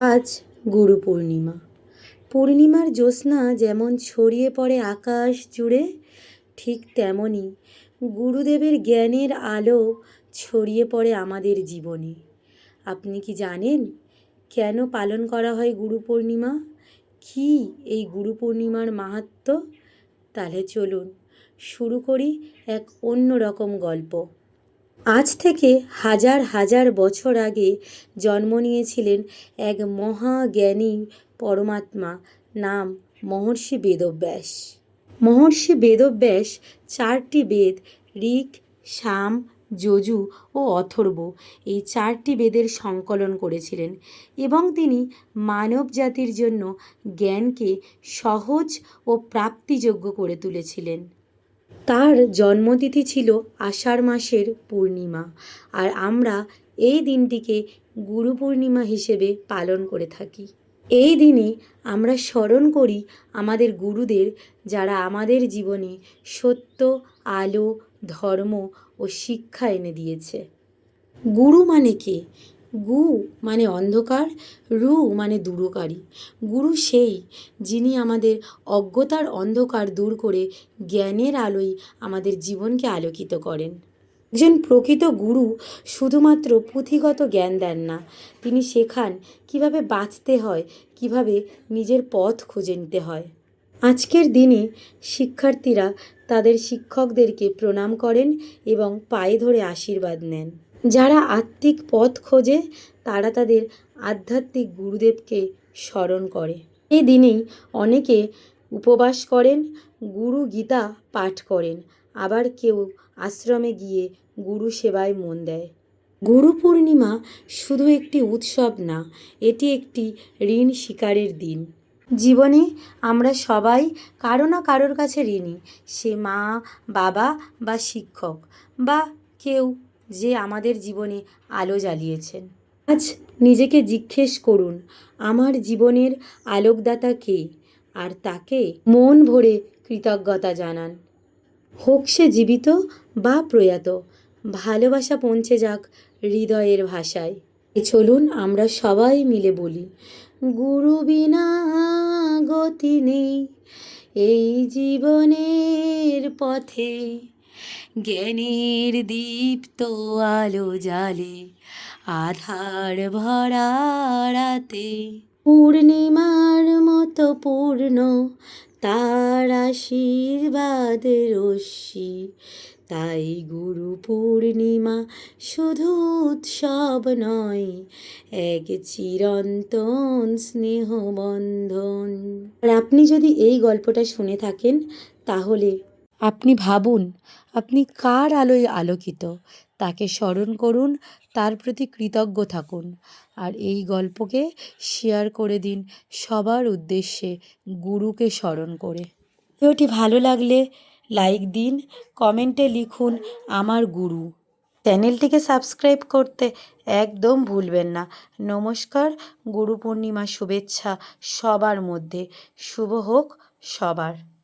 আজ গুরু পূর্ণিমা। পূর্ণিমার জ্যোৎস্না যেমন ছড়িয়ে পড়ে আকাশ জুড়ে, ঠিক তেমনই গুরুদেবের জ্ঞানের আলো ছড়িয়ে পড়ে আমাদের জীবনে। আপনি কি জানেন কেন পালন করা হয় গুরু পূর্ণিমা? কী এই গুরু পূর্ণিমার মাহাত্ম্য? তাহলে চলুন শুরু করি এক অন্য রকম গল্প। আজ থেকে হাজার হাজার বছর আগে জন্ম নিয়েছিলেন এক মহাজ্ঞানী পরমাত্মা নাম মহর্ষি বেদব্যাস। মহর্ষি বেদব্যাস চারটি বেদ, ঋক, সাম, যজু ও অথর্ব এই চারটি বেদের সংকলন করেছিলেন এবং তিনি মানব জাতির জন্য জ্ঞানকে সহজ ও প্রাপ্তিযোগ্য করে তুলেছিলেন। তার জন্মতিথি ছিল আষাঢ় মাসের পূর্ণিমা। আর আমরা এই দিনটিকে গুরু পূর্ণিমা হিসেবে পালন করে থাকি। এই দিনে আমরা স্মরণ করি আমাদের গুরুদের, যারা আমাদের জীবনে সত্য, আলো, ধর্ম ও শিক্ষা এনে দিয়েছে। গুরু মানে কে? গু মানে অন্ধকার, রু মানে দূরকারী। গুরু সেই যিনি আমাদের অজ্ঞতার অন্ধকার দূর করে জ্ঞানের আলোয় আমাদের জীবনকে আলোকিত করেন। একজন প্রকৃত গুরু শুধুমাত্র পুঁথিগত জ্ঞান দেন না, তিনি শেখান কীভাবে বাঁচতে হয়, কীভাবে নিজের পথ খুঁজে নিতে হয়। আজকের দিনে শিক্ষার্থীরা তাদের শিক্ষকদেরকে প্রণাম করেন এবং পায়ে ধরে আশীর্বাদ নেন। যারা আত্মিক পথ খোঁজে, তারা তাদের আধ্যাত্মিক গুরুদেবকে স্মরণ করে। এই দিনেই অনেকে উপবাস করেন, গুরু গীতা পাঠ করেন, আবার কেউ আশ্রমে গিয়ে গুরু সেবায় মন দেয়। গুরু পূর্ণিমা শুধু একটি উৎসব না, এটি একটি ঋণ শিকারের দিন। জীবনে আমরা সবাই কারও না কারোর কাছে ঋণী, সে মা, বাবা বা শিক্ষক বা কেউ যে আমাদের জীবনে আলো জ্বালিয়েছেন। আজ নিজেকে জিজ্ঞেস করুন, আমার জীবনের আলোকদাতা কে? আর তাকে মন ভরে কৃতজ্ঞতা জানান। হোক সে জীবিত বা প্রয়াত, ভালোবাসা পৌঁছে যাক হৃদয়ের ভাষায়। এ চলুন আমরা সবাই মিলে বলি, গুরু বিনা গতি নেই, এই জীবনের পথে জ্ঞানের দীপ্ত আলো জালে আধার ভরা রাতে। পূর্ণিমার মতো পূর্ণ, তার আশীর্বাদ রশ্মি। তাই গুরু পূর্ণিমা শুধু উৎসব নয়, এক চিরন্তন স্নেহবন্ধন। আর আপনি যদি এই গল্পটা শুনে থাকেন, তাহলে আপনি ভাবুন, আপনি কার আলোয় আলোকিত? তাকে স্মরণ করুন, তার প্রতি কৃতজ্ঞ থাকুন। আর এই গল্পকে শেয়ার করে দিন সবার উদ্দেশ্যে গুরুকে স্মরণ করে। ভিডিওটি ভালো লাগলে লাইক দিন কমেন্টে লিখুন, আমার গুরু। চ্যানেলটিকে সাবস্ক্রাইব করতে একদম ভুলবেন না। নমস্কার, গুরু পূর্ণিমা শুভেচ্ছা সবার মধ্যে। শুভ হোক সবার।